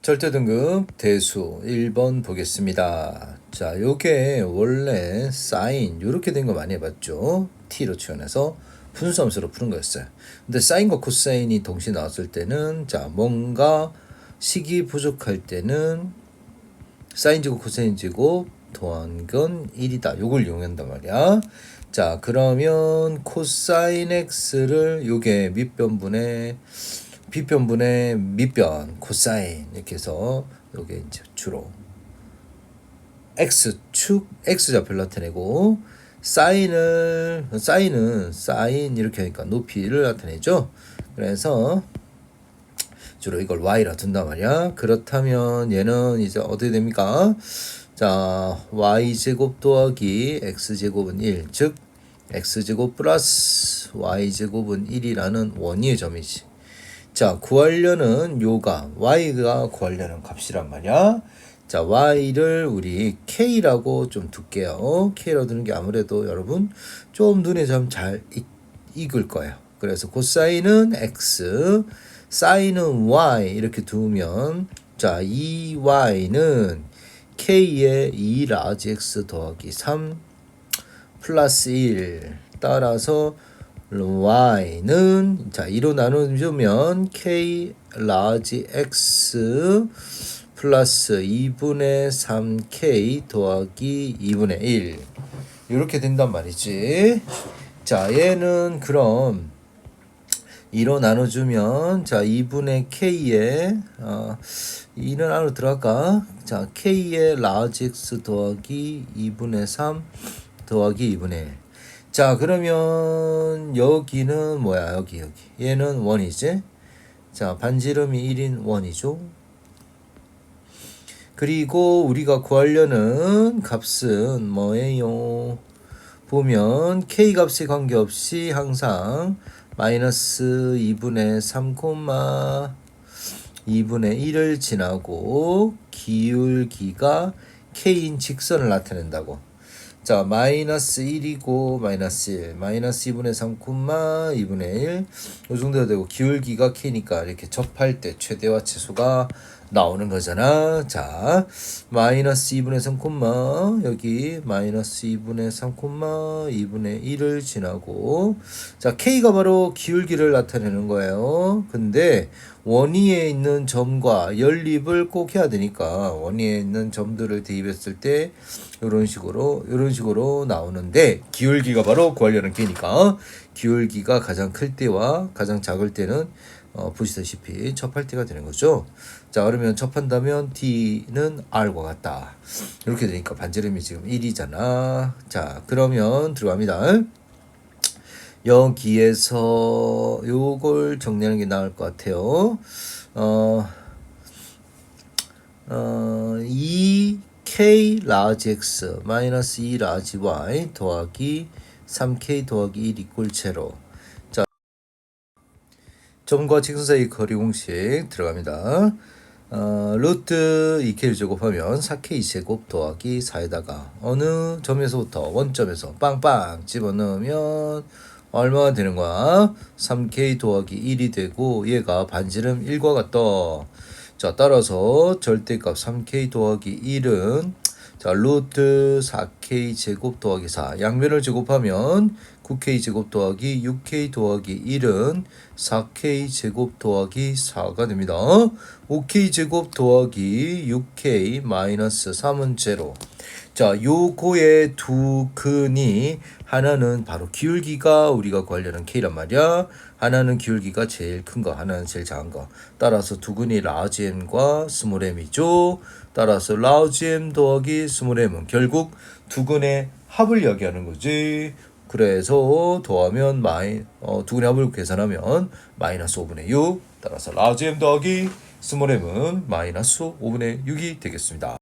절대 등급 대수 1번 보겠습니다. 자, 요게 원래 사인 요렇게 된 거 많이 해 봤죠. t로 치환해서 분수함수로 푸는 거였어요. 근데 사인과 코사인이 동시에 나왔을 때는 자, 뭔가 식이 부족할 때는 사인 제곱 코사인 제곱 더한 건 1이다. 요걸 이용한단 말이야. 자, 그러면 코사인 x를 요게 밑변분의 빗변분의 밑변 코사인 이렇게 해서 요게 이제 주로 x축 x좌표를 나타내고 사인을 사인은 사인 이렇게 하니까 높이를 나타내죠. 그래서 주로 이걸 y라 둔단 말이야. 그렇다면 얘는 이제 어떻게 됩니까? 자, y제곱 더하기 x제곱은 1, 즉 x제곱 플러스 y제곱은 1이라는 원위의 점이지. 자, 구하려는 요가 y가 구하려는 값이란 말이야. 자, y를 우리 k라고 좀 둘게요. k라고 두는 게 아무래도 여러분 좀 눈에 좀 잘 익을 거예요. 그래서 코사인은 x, 사인은 y 이렇게 두면 자, 이 y는 k의 2 라지 x 더하기 3 플러스 1 따라서 y는 자 2로 나눠주면 k 라지 x 플러스 2분의 3k 더하기 2분의 1 이렇게 된단 말이지. 자 얘는 그럼 2로 나눠주면 자 2분의 k에 어, 2는 안으로 들어갈까? 자 k의 라지 x 더하기 2분의 3 더하기 2분의 1. 자 그러면 여기는 뭐야 여기 여기 얘는 원이지. 자 반지름이 1인 원이죠. 그리고 우리가 구하려는 값은 뭐예요? 보면 k 값에 관계없이 항상 마이너스 2분의 3 2분의 1을 지나고 기울기가 k인 직선을 나타낸다고. 자, 마이너스 1이고 마이너스 1, 마이너스 2분의 3, 2분의 1. 이 정도 되고 기울기가 k니까 이렇게 접할 때 최대와 최소가 나오는 거잖아. 자, 마이너스 2분의 3, 여기 마이너스 2분의 3, 2분의 1을 지나고 자, k가 바로 기울기를 나타내는 거예요. 근데 원위에 있는 점과 연립을 꼭 해야 되니까 원위에 있는 점들을 대입했을 때 이런 식으로 이런 식으로 나오는데 기울기가 바로 구하려는 게니까 기울기가 가장 클 때와 가장 작을 때는 어, 보시다시피 접할 때가 되는 거죠. 자 그러면 접한다면 D는 R과 같다. 이렇게 되니까 반지름이 지금 1이잖아. 자 그러면 들어갑니다. 여기에서 요걸 정리하는 게 나을 것 같아요. 어, 어, 2k 라지 x 마이너스 2 라지 y 더하기 3k 더하기 1 이꼴 제로. 자, 점과 직선 사이 거리 공식 들어갑니다. 어, 루트 2k를 제곱하면 4k 제곱 더하기 4에다가 어느 점에서부터 원점에서 빵빵 집어넣으면 얼마가 되는 거야? 3k 더하기 1이 되고 얘가 반지름 1과 같다. 자 따라서 절대값 3k 더하기 1은 자 루트 4k 제곱 더하기 4 양면을 제곱하면 9k 제곱 더하기 6k 더하기 1은 4k 제곱 더하기 4가 됩니다. 5k 제곱 더하기 6k 마이너스 3은 제로. 자, 요거의 두 근이 하나는 바로 기울기가 우리가 구하려는 K란 말이야. 하나는 기울기가 제일 큰 거, 하나는 제일 작은 거. 따라서 두 근이 라지 M과 스몰 M이죠. 따라서 라지 M 더하기 스몰 M은 결국 두 근의 합을 이야기하는 거지. 그래서 더하면 마이 어, 두 근의 합을 계산하면 마이너스 5분의 6. 따라서 라지 M 더하기 스몰 M은 마이너스 5분의 6이 되겠습니다.